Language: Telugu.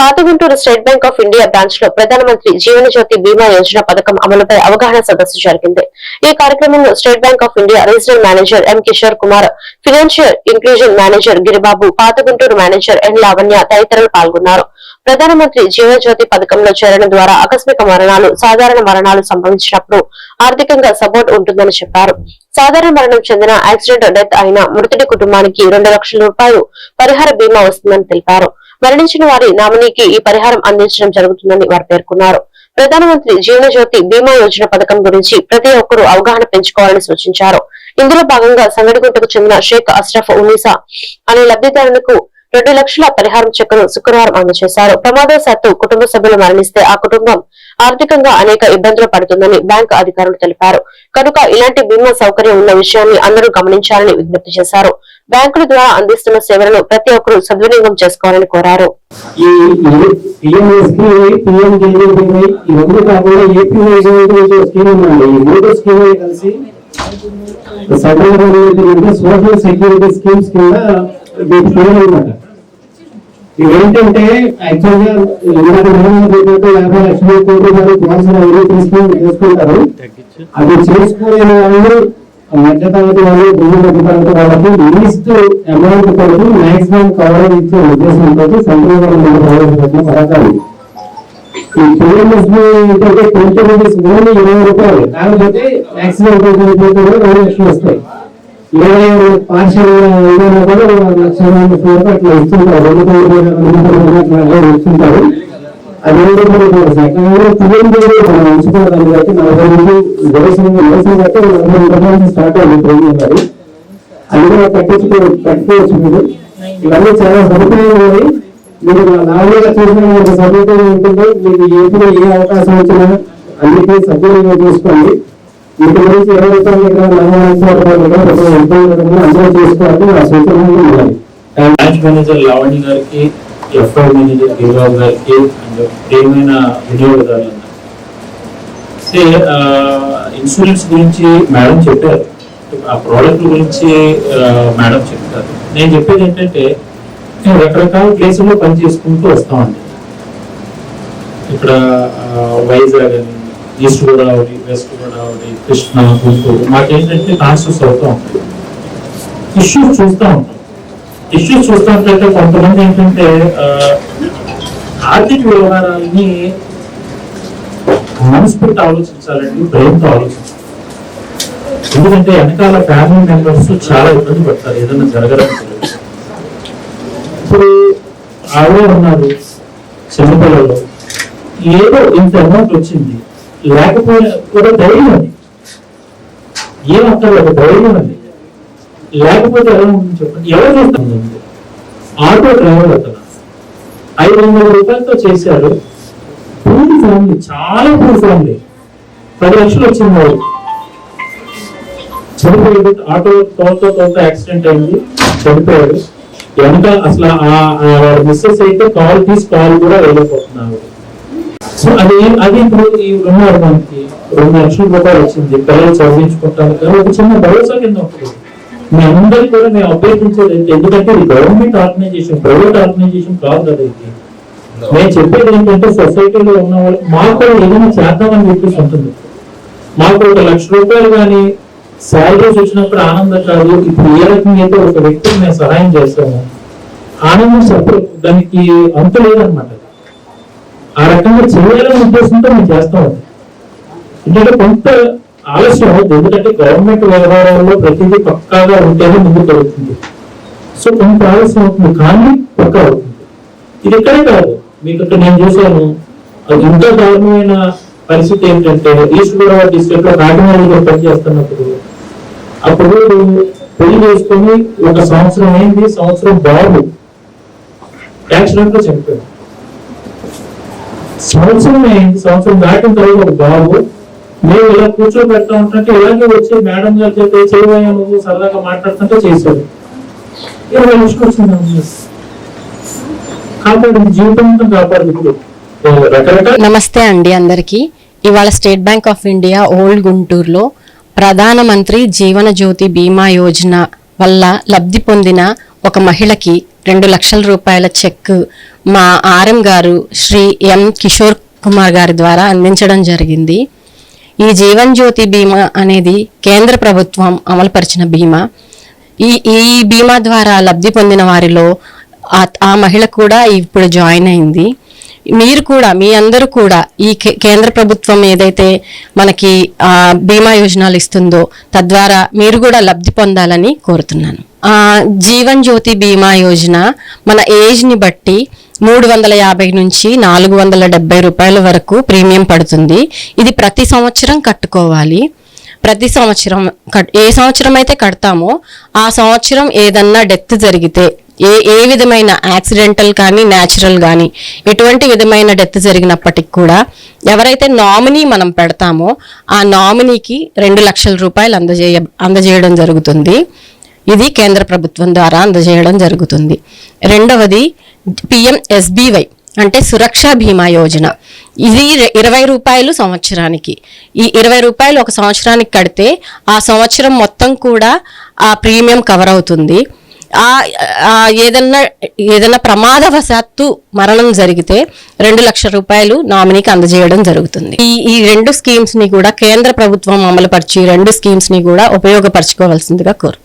పాత Guntur state bank of India బ్రాంచ్లో ప్రధానమంత్రి జీవన జ్యోతి బీమా యోజన పథకం అమలుపై అవగాహన సదస్సు జరిగింది. ఈ కార్యక్రమంలో state bank of India regional manager M Kishore Kumar financial inclusion manager Giribabu Pataguntur manager N Lavanya తదితరులు పాల్గొన్నారు. ప్రధానమంత్రి జీవన జ్యోతి పథకంలో చేరడం ద్వారా ఆకస్మిక మరణాలు సాధారణ మరణాలు సంభవించినప్పుడు ఆర్థికంగా సపోర్ట్ ఉంటుందని చెప్పారు. సాధారణ మరణం చెందిన యాక్సిడెంట్ డెత్ అయిన మృతుడి కుటుంబానికి రెండు లక్షల రూపాయలు పరిహార బీమా వస్తుందని తెలిపారు. మరణించిన వారి నామినీకి ఈ పరిహారం అందించడం జరుగుతుందని వారు పేర్కొన్నారు. ప్రధానమంత్రి జీవన జ్యోతి బీమా యోజన పథకం గురించి ప్రతి ఒక్కరూ అవగాహన పెంచుకోవాలని సూచించారు. ఇందులో భాగంగా సంగడిగుంటకు చెందిన షేక్ అష్రఫ్ ఉనీసా అనే లబ్ధిదారులకు రెండు లక్షల పరిహారం చెక్కును శుక్రవారం అందజేశారు. ప్రమాదశాత్తు కుటుంబ సభ్యులు మరణిస్తే ఆ కుటుంబం ఆర్థికంగా అనేక ఇబ్బందులు పడుతుందని బ్యాంకు అధికారులు తెలిపారు. కనుక ఇలాంటి బీమా సౌకర్యం ఉన్న విషయాన్ని అందరూ గమనించాలని విజ్ఞప్తి చేశారు. బ్యాంకుల ద్వారా అందిస్తున్న సేవలను ప్రతి ఒక్కరూ సద్వినియోగం చేసుకోవాలని కోరారు. ఈ PMS scheme scheme social security schemes కింద ఇవేంటంటే యాభై లక్షల కోట్ల వరకు తీసుకుని చేసుకుంటారు అది చేసుకునే వాళ్ళు మధ్యతరగతి వాళ్ళు భూమి మధ్యతరగతి వాళ్ళకి లీస్ట్ అమౌంట్ తోటి మాక్సిమం కవరేజ్ ఇచ్చే ఉద్దేశంతో సెంట్రల్ గవర్నమెంట్ ప్రవేశపెట్టిన పథకాలు. ఈ పిఎంఎస్బి ఏంటంటే ట్వంటీ రూపీస్ ఓన్లీ ఇరవై రూపాయలు. కాకపోతే కూడా రెండు లక్షలు వస్తాయి. ఇరవై పార్షల్ ఏదైనా కూడా లక్ష రూపాయలు అట్లా ఇస్తుంటారు. రెండు కోట్ల రెండు కోట్ల అట్లా ఇస్తుంటారు. అది రెండు సెకండ్ పిఎంజీ మనం ఉంచుకోవడానికి బట్టి నలభై రెండు వ్యవసాయం బట్టి నలభై స్టార్ట్ అయింది ట్రైనింగ్ అది అది కూడా కట్టించుకో కట్టుకోవచ్చు మీరు. ఇవన్నీ చాలా సదుపాయాలు మీరు నాలుగుగా చూసిన మీకు సదుపాయం ఉంటుంది మీకు ఎప్పుడు ఏ అవకాశం వచ్చినా అన్నిటినీ సద్వినియోగం చేసుకోండి. వీటి గురించి ఇరవై రూపాయలు ఇక్కడ నలభై రూపాయలు ఎంతో అందరూ చేసుకోవాలి ఆ సూచనలు ఉన్నాయి. మేనేజర్ లావణ్య గారికి ఎఫ్ఐ మేనేజర్ గిరిరావు గారికి అండ్ ప్రియమైన వినియోగదారులందరికీ సే ఇన్సూరెన్స్ గురించి మేడం చెప్పారు. ఆ ప్రోడక్ట్ గురించి మేడం చెప్తారు నేను చెప్పేది ఏంటంటే నేను రకరకాల ప్లేసుల్లో పని చేసుకుంటూ వస్తామండి. ఇక్కడ వైజాగ్ అని ఈస్ట్ గోదావరి వెస్ట్ గోదావరి కృష్ణా గుంటూరు మాకేంటంటే ట్రాన్స్ఫర్స్ అవుతూ ఉంటాయి ఇష్యూస్ చూస్తూ ఉంటాం. ఇష్యూస్ చూస్తున్నట్లయితే కొంతమంది ఏంటంటే ఆర్థిక వ్యవహారాలని మనసు పెట్టి ఆలోచించాలండి బ్రెయిన్తో ఆలోచించాలి. ఎందుకంటే వెనకాల ఫ్యామిలీ మెంబర్స్ చాలా ఇబ్బంది పడతారు ఏదైనా జరగడానికి ఇప్పుడు ఆవిడ ఉన్నారు చిన్నపిల్లలు. ఏదో ఇంత అమౌంట్ వచ్చింది. లేకపోయినా కూడా ధైర్యం ఉంది. ఏం అక్కర్లేదు ధైర్యం ఉంది. లేకపోతే ఎలా ఉంటుంది చెప్పండి? ఎవరు చూస్తుంది ఆటో డ్రైవర్ అతను ఐదు వందల రూపాయలతో చేశారు. పూర్ ఫ్యామిలీ చాలా పూర్ ఫ్యామిలీ. పది లక్షలు వచ్చింది వాళ్ళకి చనిపోయాడు. ఆటో తోలుతో తోలుతో యాక్సిడెంట్ అయింది. చనిపోయాడు. వెనక అసలు ఆ మిస్సెస్ అయితే కాల్ తీసి కాల్ కూడా వెళ్ళిపోతున్నారు సో అది అది ఇప్పుడు ఈ ఉన్నారు మనకి. రెండు లక్షల రూపాయలు వచ్చింది. పిల్లలు చదివించుకుంటారు. కానీ ఒక చిన్న భరోసా కింద ఉంటుంది. మీ అందరికీ కూడా మేము అభ్యర్థించేది? ఎందుకంటే ఇది గవర్నమెంట్ ఆర్గనైజేషన్ ప్రైవేట్ ఆర్గనైజేషన్ కాదు కదా ఇది. మేము చెప్పేది ఏంటంటే సొసైటీలో ఉన్న వాళ్ళు మాకు ఏదైనా చేద్దామని చెప్పేసి ఉంటుంది. మాకు ఒక లక్ష రూపాయలు కానీ శాలరీస్ వచ్చినప్పుడు ఆనందం కాదు. ఇప్పుడు ఏ రకంగా అయితే ఒక వ్యక్తికి మేము సహాయం చేస్తాము ఆనందం చెప్పరు దానికి అంత లేదనమాట ఆ రకంగా చేయాలనే ఉద్దేశంతో మేము చేస్తాం ఎందుకంటే కొంత ఆలస్యం అవుతుంది. ఎందుకంటే గవర్నమెంట్ వ్యవహారాల్లో ప్రతిదీ పక్కాగా ఉంటేనే ముందుకు జరుగుతుంది. సో కొంత ఆలస్యం అవుతుంది. కానీ పక్కా అవుతుంది. ఇది ఇక్కడే కాదు. మీకు ఇక్కడ నేను చూశాను. అది ఇంకా దారుణమైన పరిస్థితి ఏంటంటే ఈస్ట్ గోదావరి డిస్ట్రిక్ట్లో కాకినాడలో పనిచేస్తున్నప్పుడు అప్పుడు పెళ్ళి చేసుకొని ఒక సంవత్సరం అయింది. సంవత్సరం బాబు యాక్సిడెంట్లో చనిపోయాడు. సంవత్సరం అయింది. సంవత్సరం దాటిన తర్వాత ఒక బాబు మేము ఇలా కూర్చోబెడతా ఉంటుంటే ఇలాగే వచ్చి మేడం గారు చెప్తే చేయబోయా నువ్వు సరదాగా మాట్లాడుతుంటే చేశాడు ఇరవై లక్షలు కాపాడు జీవితం కాపాడు ఇప్పుడు. నమస్తే అండి అందరికీ. ఇవాళ state bank of India old గుంటూరులో ప్రధానమంత్రి జీవన జ్యోతి బీమా యోజన వల్ల లబ్ధి పొందిన ఒక మహిళకి రెండు లక్షల రూపాయల చెక్ మా ఆర్ఎం గారు శ్రీ ఎం కిషోర్ కుమార్ గారి ద్వారా అందించడం జరిగింది. ఈ జీవన్ జ్యోతి బీమా అనేది కేంద్ర ప్రభుత్వం అమలుపరిచిన బీమా. ఈ ఈ బీమా ద్వారా లబ్ధి పొందిన వారిలో ఆ- మహిళ కూడా ఇప్పుడు జాయిన్ అయింది. మీరు కూడా మీ అందరూ కూడా ఈ కే- కేంద్ర ప్రభుత్వం ఏదైతే మనకి బీమా యోజనాలు ఇస్తుందో తద్వారా మీరు కూడా లబ్ధి పొందాలని కోరుతున్నాను. జీవన్ జ్యోతి బీమా యోజన మన ఏజ్ని బట్టి మూడు వందల యాభై నుంచి నాలుగు వందల డెబ్బై రూపాయల వరకు ప్రీమియం పడుతుంది. ఇది ప్రతి సంవత్సరం కట్టుకోవాలి. ప్రతి సంవత్సరం కట్- ఏ సంవత్సరం అయితే కడతామో ఆ సంవత్సరం ఏదన్నా డెత్ జరిగితే ఏ ఏ విధమైన యాక్సిడెంటల్ కానీ న్యాచురల్ కానీ ఎటువంటి విధమైన డెత్ జరిగినప్పటికి కూడా ఎవరైతే నామినీ మనం పెడతామో ఆ నామినీకి రెండు లక్షల రూపాయలు అందజేయ అందజేయడం జరుగుతుంది. ఇది కేంద్ర ప్రభుత్వం ద్వారా అందజేయడం జరుగుతుంది. రెండవది పిఎంఎస్బివై అంటే సురక్ష బీమా యోజన. ఇది ఇరవై రూపాయలు సంవత్సరానికి. ఈ ఇరవై రూపాయలు ఒక సంవత్సరానికి కడితే ఆ సంవత్సరం మొత్తం కూడా ఆ ప్రీమియం కవర్ అవుతుంది ఆ ఏదన్నా ఏదన్నా ప్రమాదవశాత్తు మరణం జరిగితే రెండు లక్షల రూపాయలు నామినీకి అందజేయడం జరుగుతుంది. ఈ ఈ రెండు స్కీమ్స్ని కూడా కేంద్ర ప్రభుత్వం అమలుపరిచి రెండు స్కీమ్స్ని కూడా ఉపయోగపరచుకోవాల్సిందిగా కోరుతుంది